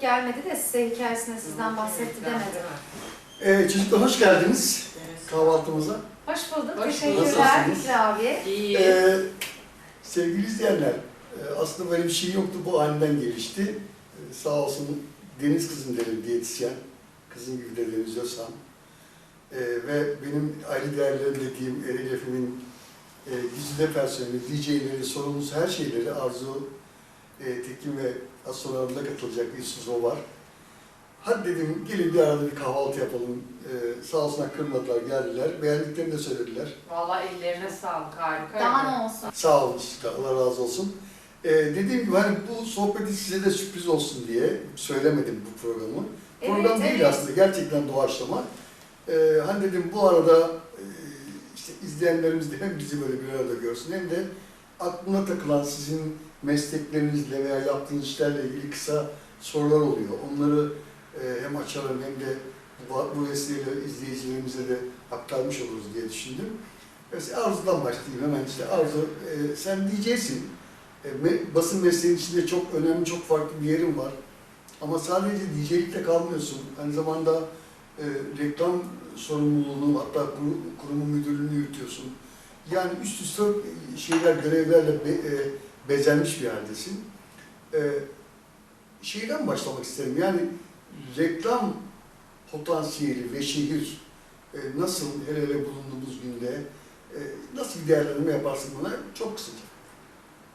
gelmedi de size hikayesini sizden bahsetti demedi. Ee, çocuklar hoş geldiniz kahvaltımıza. Hoş bulduk. Hoş Teşekkürler Nasılsınız? Fikri abi. İyi. Ee, sevgili izleyenler, e, aslında böyle bir şey yoktu, bu aniden gelişti. Ee, sağ olsun Deniz kızım derim diyetisyen, kızım gibi de Deniz Özhan. Ee, ve benim ayrı değerlerim dediğim Eril Efem'in e, güzide personeli, DJ'leri, sorumlusu her şeyleri Arzu e, Tekin ve aramıza katılacak bir Suzo var. Hadi dedim gelin bir arada bir kahvaltı yapalım. Ee, sağ olsunlar kırmadılar, geldiler. Beğendiklerini de söylediler. Vallahi ellerine sağlık harika. Daha ne olsun. Sağ olun size, Allah razı olsun. Ee, dediğim gibi hani bu sohbeti size de sürpriz olsun diye söylemedim bu programı. Program Evet, değil evet. aslında, gerçekten doğaçlama. Ee, hani dedim bu arada e, işte izleyenlerimiz de hem bizi böyle bir arada görsün hem de aklına takılan sizin mesleklerinizle veya yaptığınız işlerle ilgili kısa sorular oluyor. Onları e, hem açalım hem de bu, vesileyle izleyicilerimize de aktarmış oluruz diye düşündüm. Mesela Arzu'dan başlayayım hemen işte. Arzu, e, sen diyeceksin. E, basın mesleğinin içinde çok önemli, çok farklı bir yerin var. Ama sadece DJ'likle kalmıyorsun. Aynı zamanda e, reklam sorumluluğunu, hatta kuru- kurumun müdürlüğünü yürütüyorsun. Yani üst üste şeyler, görevlerle e, bezenmiş bir yerdesin. E, şeyden başlamak isterim. Yani reklam potansiyeli ve şehir e, nasıl hele hele bulunduğumuz günde e, nasıl bir değerlendirme yaparsın buna? Çok kısaca.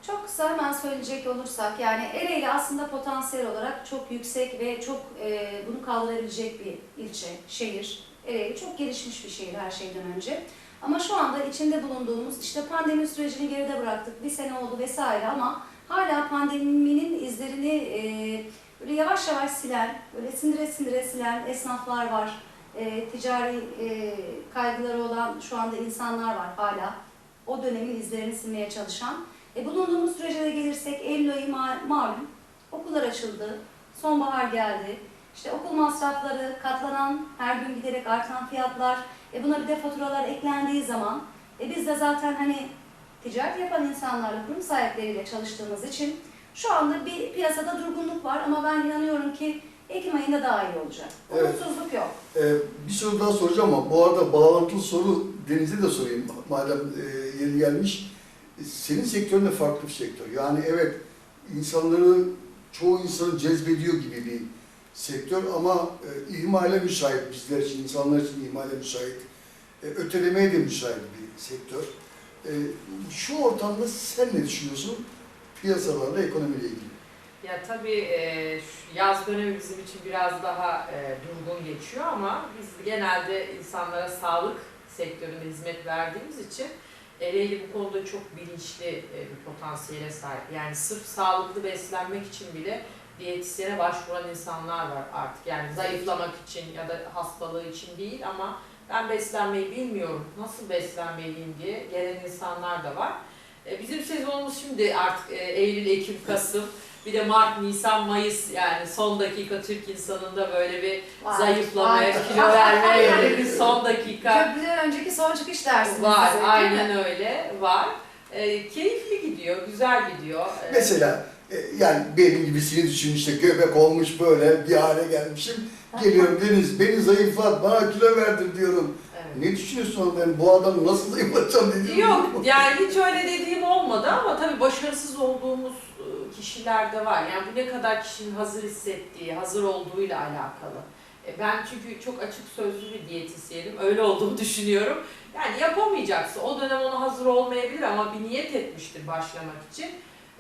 Çok kısa hemen söyleyecek olursak yani Ereğli aslında potansiyel olarak çok yüksek ve çok e, bunu kaldırabilecek bir ilçe, şehir. Ereğli çok gelişmiş bir şehir her şeyden önce. Ama şu anda içinde bulunduğumuz işte pandemi sürecini geride bıraktık. Bir sene oldu vesaire ama hala pandeminin izlerini e, böyle yavaş yavaş silen, böyle sindire sindire silen esnaflar var. E, ticari e, kaygıları olan şu anda insanlar var hala. O dönemin izlerini silmeye çalışan. E, bulunduğumuz sürece de gelirsek Eylül ayı ma- malum. Okullar açıldı. Sonbahar geldi. İşte okul masrafları, katlanan, her gün giderek artan fiyatlar. E, buna bir de faturalar eklendiği zaman e, biz de zaten hani ticaret yapan insanlarla, kurum sahipleriyle çalıştığımız için şu anda bir piyasada durgunluk var ama ben inanıyorum ki Ekim ayında daha iyi olacak. Evet. Umutsuzluk yok. Ee, bir soru daha soracağım ama bu arada bağlantılı soru Deniz'e de sorayım madem e, yeri gelmiş. Senin sektörün de farklı bir sektör. Yani evet insanları, çoğu insanı cezbediyor gibi bir sektör ama e, ihmale müsait bizler için, insanlar için ihmale müsait. E, ötelemeye de müsait bir sektör. E, şu ortamda sen ne düşünüyorsun piyasalarla, ekonomiyle ilgili? Ya tabii e, yaz dönemi bizim için biraz daha e, durgun geçiyor ama biz genelde insanlara sağlık sektöründe hizmet verdiğimiz için Ereğli bu konuda çok bilinçli e, bir potansiyele sahip. Yani sırf sağlıklı beslenmek için bile diyetisyene başvuran insanlar var artık. Yani zayıflamak için ya da hastalığı için değil ama ben beslenmeyi bilmiyorum, nasıl beslenmeliyim diye gelen insanlar da var. E, Bizim sezonumuz şimdi artık e, Eylül, Ekim, Kasım. Bir de Mart, Nisan, Mayıs yani son dakika Türk insanında böyle bir Var, zayıflamaya, var. kilo vermeye yönelik son dakika Köprüden önceki son çıkış dersiniz var. size? Aynen öyle var. E, keyifli gidiyor, güzel gidiyor. E, Mesela yani benim gibisini düşün işte göbek olmuş böyle bir hale gelmişim. Geliyorum Deniz beni zayıflat bana kilo verdir diyorum. evet. Ne düşünüyorsun ben bu adamı nasıl zayıflatacağım dediğim Yok yani hiç öyle dediğim olmadı ama tabii başarısız olduğumuz e, kişiler de var. Yani bu ne kadar kişinin hazır hissettiği, hazır olduğuyla alakalı. E, Ben çünkü çok açık sözlü bir diyetisyenim. Öyle olduğunu düşünüyorum. Yani yapamayacaksa o dönem ona hazır olmayabilir ama bir niyet etmiştir başlamak için.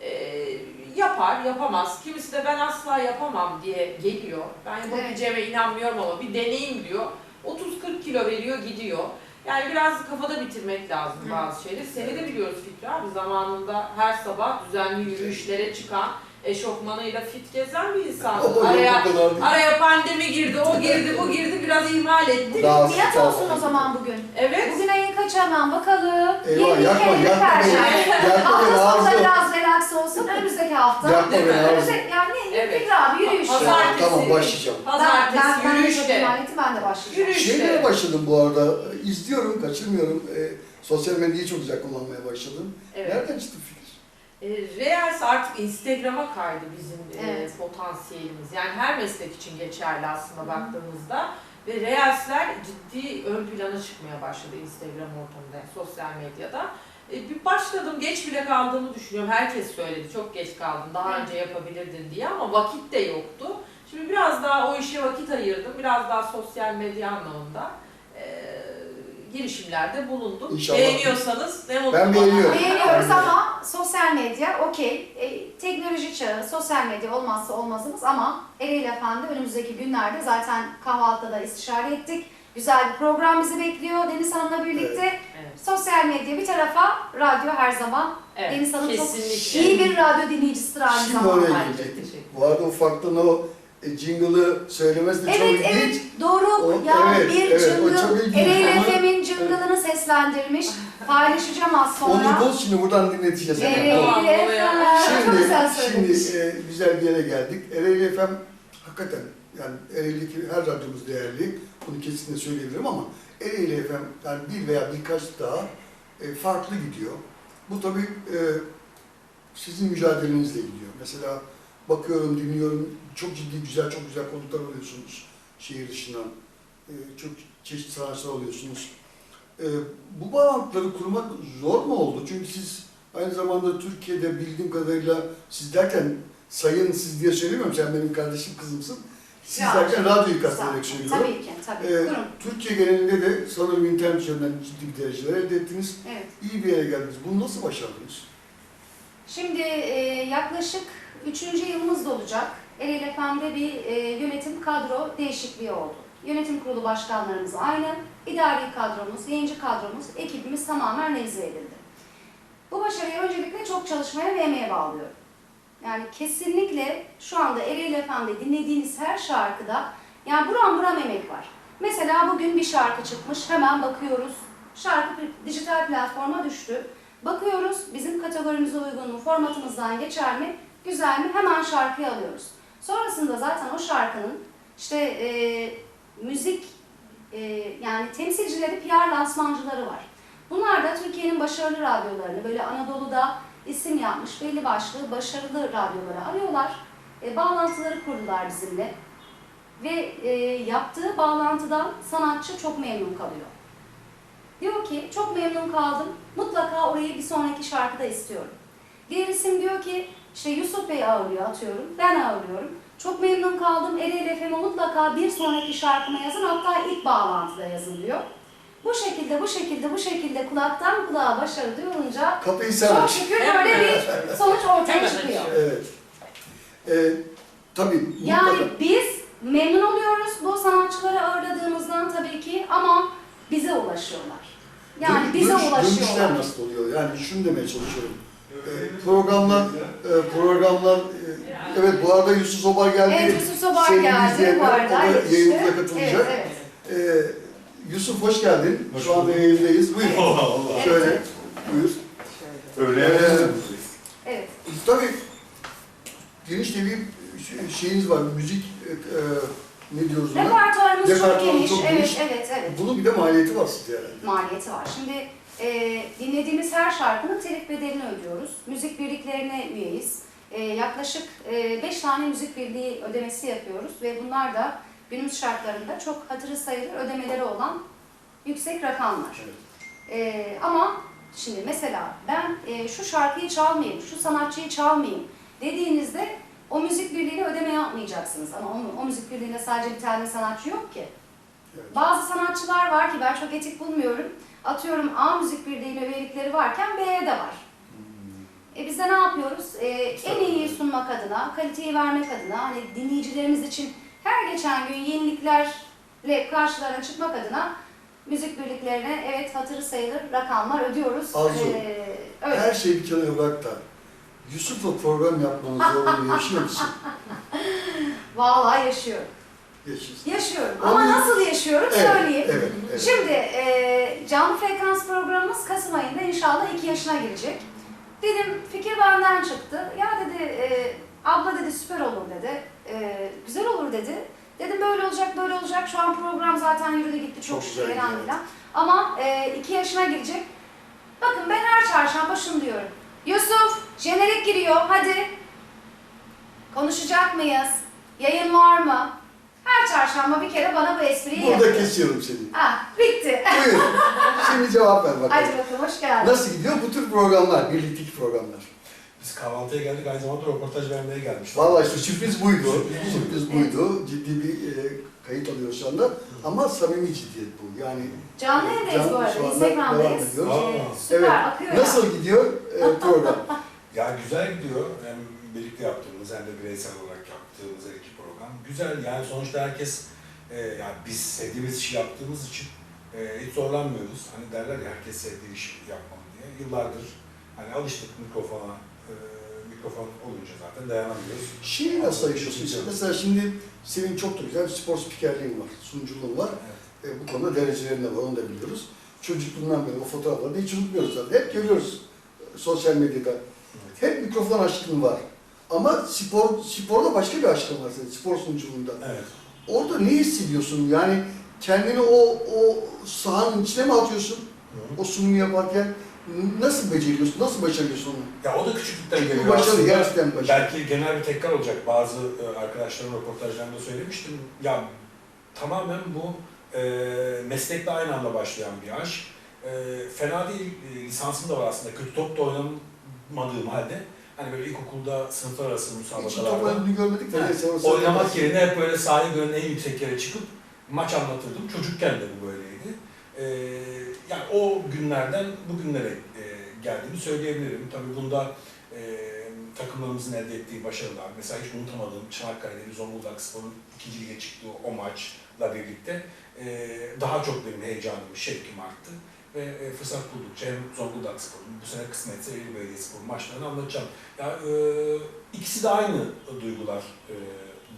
E, yapar, yapamaz. Kimisi de ben asla yapamam diye geliyor. Ben yapabileceğime inanmıyorum ama bir deneyim diyor. 30-40 kilo veriyor, gidiyor. Yani biraz kafada bitirmek lazım Hı. bazı şeyleri. Seni de biliyoruz Fikri abi zamanında her sabah düzenli yürüyüşlere çıkan, eşofmanıyla fit gezen bir insan. Araya, araya pandemi girdi, o girdi, bu girdi biraz ihmal etti. Daha Niyet daha- olsun o zaman bugün. Evet. Bugün ayın kaçı hemen bakalım. Eyvah Yirmi yakma iki, yakma beni. Perşembe. Yakma Hafta beni sonu da ağzı. biraz relax olsun. Önümüzdeki hafta. Yakma Değil mi? beni ağzı. Önümüzdeki, yani Evet. Fikri abi yürüyüş. Pazartesi. Tamam başlayacağım. Ben, Pazartesi ben, ben yürüyüşte. ihmal ettim, ben de başlayacağım. Yürüyüşte. Şeylere başladım bu arada. İzliyorum, kaçırmıyorum. E, sosyal medyayı çok güzel kullanmaya başladım. Evet. Nereden çıktı fikir? E, Reels artık Instagram'a kaydı bizim e, Evet. potansiyelimiz. Yani her meslek için geçerli aslında baktığımızda. Ve Reels'ler ciddi ön plana çıkmaya başladı Instagram ortamında, yani sosyal medyada. E, bir başladım, geç bile kaldığımı düşünüyorum. Herkes söyledi, çok geç kaldın, daha Evet. önce yapabilirdin diye ama vakit de yoktu. Şimdi biraz daha o işe vakit ayırdım, biraz daha sosyal medya anlamında e, girişimlerde bulundum. İnşallah. Beğeniyorsanız ne mutlu Ben bana. beğeniyorum. Beğeniyoruz ama sosyal medya okey. E, teknoloji çağı, sosyal medya olmazsa olmazımız ama Ereğli Efendi önümüzdeki günlerde zaten kahvaltıda da istişare ettik. Güzel bir program bizi bekliyor Deniz Hanım'la birlikte. Evet, Sosyal medya bir tarafa, radyo her zaman. evet, Deniz Hanım çok kesinlikle. iyi bir radyo dinleyicisidir aynı Şimdi zamanda. oraya Ay, gelecektim. Bu arada ufaktan o jingle'ı söylemesi de çok Evet ilginç. evet doğru O- ya evet, bir evet, ilginç. Ereğli FM'in cıngılını seslendirmiş. Paylaşacağım az sonra. Onu bul şimdi buradan dinleteceğiz. Ereğli Tamam, FM. Şimdi, şimdi e, güzel bir yere geldik. Ereğli FM hakikaten yani Ereğli'deki her radyomuz değerli. Bunu kesinlikle söyleyebilirim ama Ereğli FM yani bir veya birkaç daha e, farklı gidiyor. Bu tabii e, sizin mücadelenizle gidiyor. Mesela bakıyorum, dinliyorum. Çok ciddi, güzel, çok güzel konuklar alıyorsunuz şehir dışından. E, çok çeşitli sanatçılar alıyorsunuz. E, bu bağlantıları kurmak zor mu oldu? Çünkü siz aynı zamanda Türkiye'de bildiğim kadarıyla siz derken sayın siz diye söylemiyorum. Sen benim kardeşim kızımsın. Siz Ya, derken radyoyu kastederek söylüyorum. Tabii ki, tabii. Ee. Türkiye genelinde de sanırım internet üzerinden ciddi bir dereceler elde ettiniz. Evet. İyi bir yere geldiniz. Bunu nasıl başardınız? Şimdi e, yaklaşık üçüncü yılımız da olacak. Ereğli FM'de bir e, yönetim kadro değişikliği oldu. Yönetim kurulu başkanlarımız aynı, idari kadromuz, yayıncı kadromuz, ekibimiz tamamen revize edildi. Bu başarıyı öncelikle çok çalışmaya ve emeğe bağlıyorum. Yani kesinlikle şu anda Ereğli FM'de dinlediğiniz her şarkıda yani buram buram emek var. Mesela bugün bir şarkı çıkmış, hemen bakıyoruz. Şarkı dijital platforma düştü. Bakıyoruz bizim kategorimize uygun mu, formatımızdan geçer mi, güzel mi hemen şarkıyı alıyoruz. Sonrasında zaten o şarkının işte e, müzik e, yani temsilcileri, PR lansmancıları var. Bunlar da Türkiye'nin başarılı radyolarını böyle Anadolu'da isim yapmış belli başlı başarılı radyoları arıyorlar. E, bağlantıları kurdular bizimle. Ve e, yaptığı bağlantıdan sanatçı çok memnun kalıyor. Diyor ki çok memnun kaldım. Mutlaka orayı bir sonraki şarkıda istiyorum. Diğer isim diyor ki işte Yusuf Bey ağırlıyor atıyorum. Ben ağırlıyorum. Çok memnun kaldım. Ereğli FM'e mutlaka bir sonraki şarkıma yazın. Hatta ilk bağlantıda yazın diyor. Bu şekilde, bu şekilde, bu şekilde kulaktan kulağa başarı duyulunca Kapıyı sen çok aç. şükür böyle bir sonuç ortaya çıkıyor. Evet. Ee, tabii mutlaka. Yani biz memnun oluyoruz bu sanatçıları ağırladığımızdan tabii ki ama bize ulaşıyorlar. Yani Dön- bize dönüş- Dönüşler ulaşıyorlar. nasıl oluyor? Yani şunu demeye çalışıyorum. Ee, programlar, e, programlar, e, evet bu arada Yusuf Sobar geldi. Evet Yusuf Sobar Sevgili geldi bu izleyenler, arada. O da yayınımıza katılacak. Evet, evet. Ee, Yusuf hoş geldin. Hoş Şu anda yayındayız. Buyur. Allah Allah. Evet, Şöyle, evet. buyur. Şöyle. Öyle Ee, yapıyorsunuz. evet. Tabii geniş de bir şey- şeyiniz var. Müzik, e, e, ne diyoruz ona? Repertuarımız çok Repertuarımız geniş. çok evet, geniş. evet, evet. Bunun bir de maliyeti var sizce herhalde. Maliyeti var. Şimdi e, dinlediğimiz her şarkının telif bedelini ödüyoruz. Müzik birliklerine üyeyiz. E, yaklaşık 5 tane müzik birliği ödemesi yapıyoruz ve bunlar da günümüz şartlarında çok hatırı sayılır ödemeleri olan yüksek rakamlar. Evet. Ee, ama şimdi mesela ben e, şu şarkıyı çalmayayım, şu sanatçıyı çalmayayım dediğinizde o müzik birliğine ödeme yapmayacaksınız. Ama o, o müzik birliğinde sadece bir tane sanatçı yok ki. Bazı sanatçılar var ki ben çok etik bulmuyorum. Atıyorum A müzik birliğine üyelikleri varken B'ye de var. E biz de ne yapıyoruz? E, en iyiyi sunmak adına, kaliteyi vermek adına, hani dinleyicilerimiz için her geçen gün yeniliklerle karşılarına çıkmak adına müzik birliklerine evet hatırı sayılır rakamlar ödüyoruz. Arzu, E, öyle. Her şeyi bir kenara bırak da Yusuf'la program yapmanın zorluğunu yaşıyor musun? Vallahi yaşıyorum. Yaşıyorsun. Yaşıyorum. Ama nasıl yaşıyorum söyleyeyim. Evet, evet. Şimdi e, canlı frekans programımız Kasım ayında inşallah 2 yaşına girecek. Dedim fikir benden çıktı. Ya dedi e, abla dedi süper olur dedi. E, güzel olur dedi. Dedim böyle olacak böyle olacak. Şu an program zaten yürüdü gitti çok, Çok şükür elhamdülillah. Ama 2 yaşına girecek. Bakın ben her çarşamba şunu diyorum. Yusuf Jenerik giriyor. Hadi. Konuşacak mıyız? Yayın var mı? Her çarşamba bir kere bana bu espriyi Burada yapıyor. kesiyorum seni. Ha, bitti. Buyur. Şimdi cevap ver bakalım. Hadi bakalım hoş geldin. Nasıl gidiyor bu tür programlar, birlikteki programlar? Biz kahvaltıya geldik, aynı zamanda röportaj vermeye gelmiştik. Vallahi işte sürpriz buydu. Sürpriz Sürpriz buydu. Ciddi bir e, kayıt alıyoruz şu anda. Ama samimi ciddiyet bu. Yani Canlı yayındayız bu arada. şu anda devam Instagram'dayız. ediyoruz. Aa, Süper Evet. akıyor ya. nasıl gidiyor e, program? ya güzel gidiyor. Hem birlikte yaptığımız hem de bireysel olarak yaptığımız. Güzel yani sonuçta herkes, e, yani biz sevdiğimiz işi yaptığımız için e, hiç zorlanmıyoruz. Hani derler ya herkes sevdiği işi yapmalı diye. Yıllardır hani alıştık mikrofona, e, mikrofon olunca zaten dayanamıyoruz. Şeyi nasıl yaşıyorsun? Mesela şimdi senin çok da güzel spor spikerliğin var, sunuculuğun var. Evet. E, bu konuda derecelerin de var, onu da biliyoruz. Çocukluğundan beri o fotoğrafları da hiç unutmuyoruz zaten. Hep görüyoruz e, sosyal medyada. Hep mikrofon aşkın var. Ama spor sporda başka bir aşkın var senin, spor sunuculuğunda. Evet. Orada ne hissediyorsun? Yani kendini o o sahanın içine mi atıyorsun? O sunumu yaparken nasıl beceriyorsun? Nasıl başarıyorsun onu? Ya o da küçüklükten geliyor başarı aslında. gerçekten başarı. Belki genel bir tekrar olacak. Bazı e, arkadaşlarım röportajlarında söylemiştim. Ya tamamen bu e, meslekle aynı anda başlayan bir aşk. E, fena değil, e, lisansım da var aslında. Kötü top da oynamadığım halde. Hani böyle ilkokulda sınıflar arası Hiç müsabakalarda görmedik de Ha, neyse. orası- oynamak yerine hep böyle sahaya gören en yüksek yere çıkıp maç anlatırdım. Çocukken de bu böyleydi. E, yani o günlerden bugünlere e, geldiğini söyleyebilirim. Tabii bunda e, takımlarımızın elde ettiği başarılar, mesela hiç unutamadığım Çanakkale'de Zonguldak Spor'un ikinci lige çıktığı o maçla birlikte e, daha çok benim heyecanım, şevkim arttı. Ve e, fırsat buldukça hem Zonguldak Spor'un, bu sene kısmetse Eylül Belediyespor maçlarını anlatacağım. Ya, e, ikisi de aynı duygular e,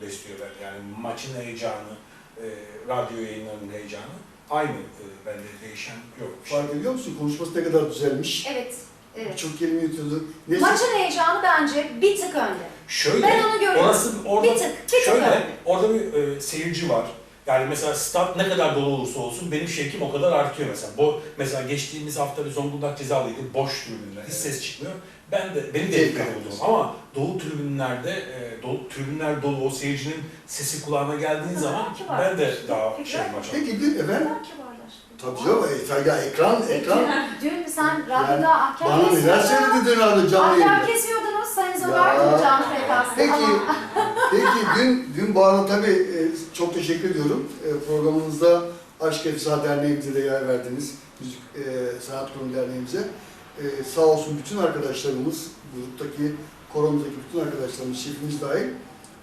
besliyor ben. Yani maçın heyecanı, e, radyo yayınlarının heyecanı aynı. E, bende değişen yok. şey. Fark ediyor musun? Konuşması ne kadar düzelmiş. Evet. Evet. Çok kelime yutuyordu. Neyse. Maçın heyecanı bence bir tık önde. Şöyle, Ben onu görüyorum. orası orada Bir tık, bir tık Şöyle, önde. orada bir e, seyirci var. Yani mesela stat ne kadar dolu olursa olsun benim şevkim o kadar artıyor mesela. Bu mesela geçtiğimiz hafta bir Zonguldak cezalıydı. Boş tribünler. Hiç ses çıkmıyor. Ben de benim de alıyorsun. buldum. Ama dolu tribünlerde e, dolu, tribünler dolu o seyircinin sesi kulağına geldiği zaman ben de daha şey maç Peki dün efendim? Tabii canım. e, Ya ekran, ekran. Dün sen radyoda ahkam Bana neler kesiyordun. söyledi dün arada canlı Ahkam yayında. kesiyordunuz Sayın dün canlı frekansta. Peki, Ama peki dün, dün bu arada tabii e, çok teşekkür ediyorum. E, programımızda Aşk Efsa Derneğimize de yer verdiniz. Müzik e, Sanat Kurumu Derneğimize. E, sağ olsun bütün arkadaşlarımız, gruptaki, koromuzdaki bütün arkadaşlarımız, şefimiz dahil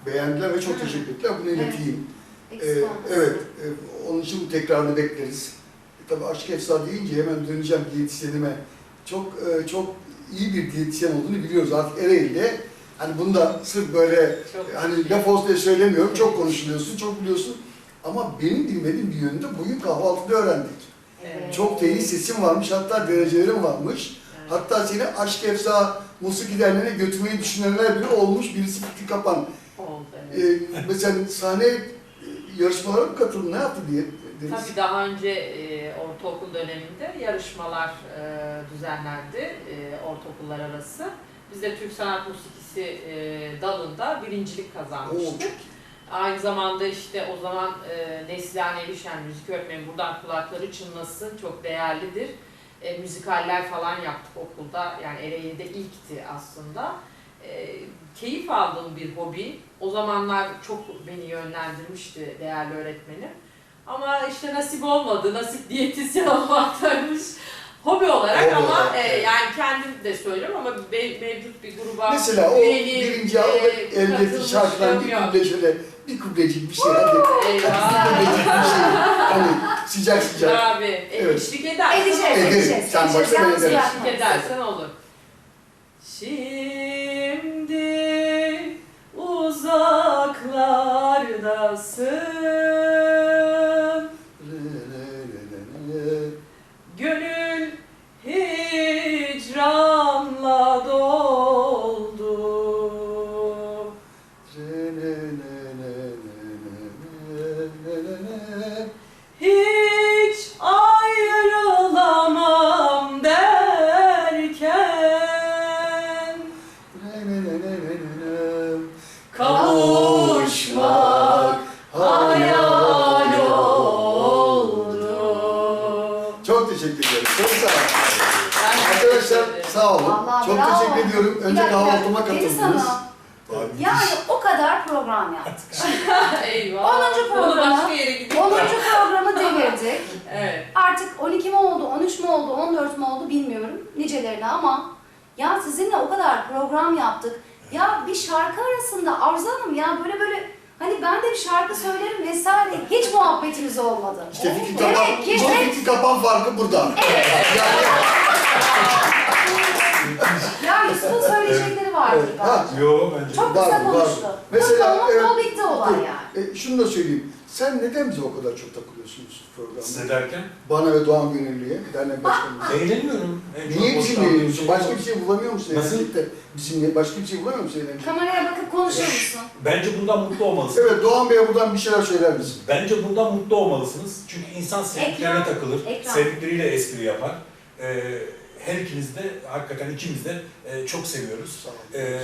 beğendiler ve çok teşekkür ettiler. Bunu Evet. ileteyim. eksik Ee, olmasın. evet, e, onun için tekrarını bekleriz. E, tabii aşk efsa deyince hemen döneceğim diyetisyenime. Çok e, çok iyi bir diyetisyen olduğunu biliyoruz artık Ereğli'de. Hani bunu da sırf böyle Çok hani laf olsun diye söylemiyorum. Çok konuşuluyorsun, çok biliyorsun. Ama benim bilmediğim bir yönü de bugün kahvaltıda öğrendik. Evet. Çok da iyi sesin varmış, hatta derecelerin varmış. Evet. Hatta seni Aşk Efsa Musiki Derneği'ne götürmeyi düşünenler bile olmuş. Birisi Fikri Kapan. oldu. evet. Ee, mesela sahne e, yarışmalara mı katıldın, ne yaptı diye deriz. Tabii daha önce e, ortaokul döneminde yarışmalar e, düzenlendi e, ortaokullar arası. Biz de Türk Sanat Musikisi e, dalında birincilik Oo, kazanmıştık. çok Aynı zamanda işte o zaman e, Neslihan Erişen müzik öğretmeni buradan kulakları çınlasın çok değerlidir. E, müzikaller falan yaptık okulda yani Ereğli'de ilkti aslında. E, keyif aldığım bir hobi. O zamanlar çok beni yönlendirmişti değerli öğretmenim. Ama işte nasip olmadı. Nasip diyetisyen olmaktaymış. Hobi olarak Hobi ama olarak, e, evet. yani kendim de söylüyorum ama be- mevcut bir gruba Mesela o üyeliğim, birinci e, elde ettiği katılmışlığım şarkıdan bir yok. kuble şöyle, bir kublecik bir şey hadi. Hadi bir Eyvah. kublecik bir şey. Hani sıcak sıcak. Abi, e, Evet. eşlik edersen Edeceğiz, olur. Ederim. edeceğiz. Sen ben Yalnız bırakma. Eşlik edersen olur. Şimdi uzaklardasın kavuşmak hayal oldu. Çok teşekkür ederim. Çok sağ olun. Arkadaşlar sağ olun. Vallahi Çok bravo. teşekkür ediyorum. Önce dakika, kahvaltıma katıldınız. Yani o kadar program yaptık. Eyvah. 10. Programı, yere 10. programı devirdik. Evet. Artık 12 mi oldu, 13 mü oldu, 14 mü oldu bilmiyorum nicelerine ama ya sizinle o kadar program yaptık. Ya bir şarkı arasında Arzu Hanım ya böyle böyle hani ben de bir şarkı söylerim vesaire hiç muhabbetimiz olmadı. İşte Fikri Kapan, işte hep- Fikri Kapan farkı burada. Yani, Ya Yusuf'un söyleyecekleri vardı Evet, ha. bence. Yo bence. Çok Var, kısa var. konuştu. Mesela, Mutlu evet, oldu, bitti olay yani. e, şunu da söyleyeyim. Sen neden bize o kadar çok takılıyorsunuz programda? Size derken Bana ve Doğan Gönüllü'ye, dernek başkanımıza. eğleniyorum. En çok Niye hoşlandığım bizim yayınımızı? şey Başka bu. bir şey bulamıyor musun? Nasıl? eğlencekte? Bizim başka bir şey bulamıyor musun eğlencekte? Kameraya bakıp konuşur musun? Bence bundan mutlu olmalısınız. Evet Doğan Bey'e buradan bir şeyler söyler misin? Bence bundan mutlu olmalısınız. Çünkü insan sevdiklerine Ekran. takılır, Ekran. sevdikleriyle espri yapar. Ee, her ikiniz de, hakikaten ikimiz de e, çok seviyoruz. Sağ olun. Ee,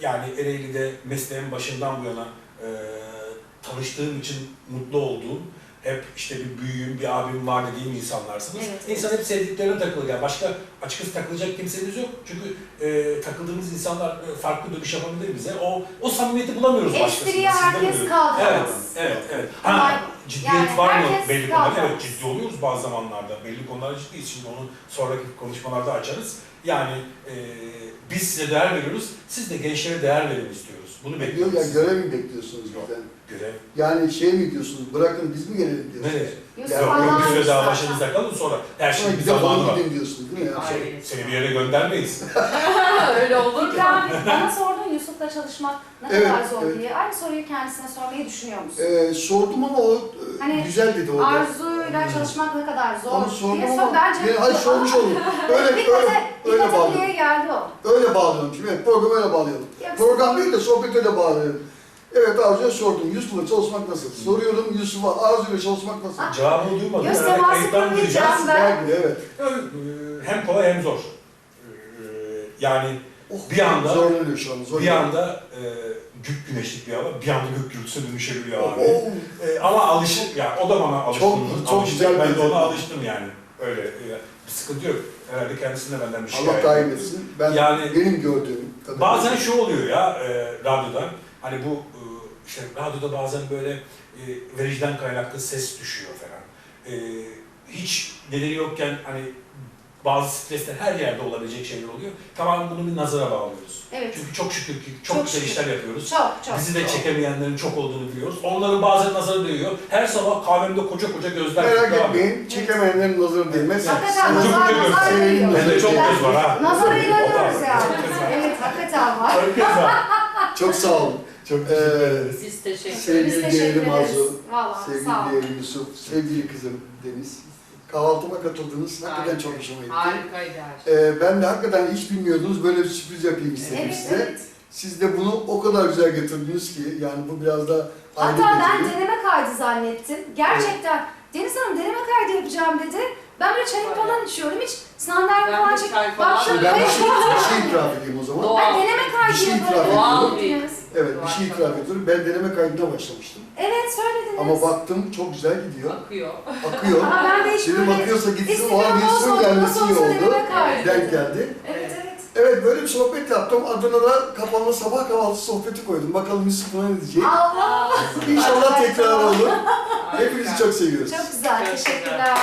yani Ereğli'de mesleğin başından bu yana e, tanıştığım için mutlu olduğum, hep işte bir büyüğüm, bir abim var dediğim insanlarsınız. Evet, İnsan hep sevdiklerine takılır. Yani başka açıkçası takılacak kimseniz yok. Çünkü e, takıldığımız insanlar e, farklı dönüş yapabilir bize. O o samimiyeti bulamıyoruz başkasında. Espriye herkes kaldıramaz. Evet, evet, evet. Ama Ha, ciddiyet yani var mı herkes belli konularda? kaldıramaz. Evet, ciddi oluyoruz bazı zamanlarda. Belli konularda ciddiyiz. Şimdi onu sonraki konuşmalarda açarız. Yani e, biz size değer veriyoruz, siz de gençlere değer verin istiyoruz. Bunu bekliyoruz. ya sizden. görev mi bekliyorsunuz bizden? Görev. Yani şey mi diyorsunuz? Bırakın biz mi gelelim diyorsunuz? Nereye? Yok, yok, Allah'ın bir süre daha başınızda kalın sonra her şeyin bir zamanı var. gidin diyorsunuz değil mi? Yani şey-. Seni bir yere göndermeyiz. Öyle olur mu? Bana sordun Yusuf'la çalışmak ne Evet, kadar zor evet. diye. Aynı soruyu kendisine sormayı düşünüyor musun? Ee, sordum ama o e, Hani güzel dedi orada. Arzu'yla çalışmak ne kadar zor Onu sordum diye ama. Bence yani, hayır sormuş oldum. Öyle dikkate, öyle öyle bağlıyorum. geldi o. Öyle bağlıyorum şimdi. Evet, programı öyle bağlayalım. Yoksa- Program değil de sohbet öyle bağlıyorum. Evet Arzu'ya sordum. Yusuf'la çalışmak nasıl? Soruyorum Yusuf'a Arzu'yla çalışmak nasıl? Cevabını duymadım. Göz Herhalde teması kayıttan kurmayacağım ben. Belki de evet. Yani, Hem kolay hem zor. E, Yani Oh, Bir anda- Zorlanıyor şu an. Zor bir anda e, gök güneşlik bir hava, bir anda gök gürültüsüne dönüşebiliyor abi. Oh, E, ama alışık, ya o da bana alıştı. Çok- çok Alıştı, güzel Ben de ona alıştım yani. Öyle. e, bir sıkıntı yok. Herhalde kendisinde benden bir şey Allah daim etsin. Ben Yani- benim gördüğüm kadarıyla. Bazen şu oluyor ya e, radyoda, hani bu e, işte radyoda bazen böyle e, vericiden kaynaklı ses düşüyor falan. E, hiç nedeni yokken hani bazı stresler her yerde olabilecek şeyler oluyor. Tamamen bunu bir nazara bağlıyoruz. Evet. Çünkü çok şükür ki çok, Çok güzel şükür. işler yapıyoruz. Çok çok. Bizi de çok. çekemeyenlerin çok olduğunu biliyoruz. Onların bazen nazarı değiyor. Her sabah kahvemde koca koca gözler Merak etmeyin. Çekemeyenlerin nazarı değmez. Hakikaten Ucu nazar bucu nazar görsün. değiyor. Bende çok göz var ha. Nazara inanıyoruz yani. Evet hakikaten var. Çok göz var. Çok sağ olun. Çok teşekkür ederiz. Biz teşekkür ederiz. Sevgili ederiz. Arzu, Valla sevgili sağ olun. değerli Yusuf, sevgili kızım Deniz. Kahvaltıma katıldınız. Hakikaten çok hoşuma gitti. Harikaydı her şey. Ee, ben de hakikaten hiç bilmiyordunuz. Böyle bir sürpriz yapayım istedim Evet size. evet. Siz de bunu o kadar güzel getirdiniz ki yani bu biraz da aile Hatta ben beceri. deneme kaydı zannettim. Gerçekten Deniz Hanım deneme kaydı yapacağım dedi. Ben böyle çayım falan içiyorum hiç sandalye Ben falan de çek. çay falan Baktım Şimdi ben bir şey, bir şey itiraf edeyim o zaman. Doğal. Ben deneme kaydı Bir şey itiraf yapıyorum. Doğal bir-. Evet bir şey itiraf ediyorum. Ben deneme kaydına başlamıştım. Evet söylediniz. Ama baktım çok güzel gidiyor. Akıyor. Akıyor. Ama ben de hiç Dedim böyle akıyorsa gitsin o an bir son gelmesi iyi oldu. Denk geldi. Evet evet. Evet böyle bir sohbet yaptım. Adına da kafamda sabah kahvaltısı sohbeti koydum. Bakalım Yusuf buna ne diyecek. Allah. İnşallah tekrar olur. Hepinizi çok seviyoruz. Çok güzel. Teşekkürler.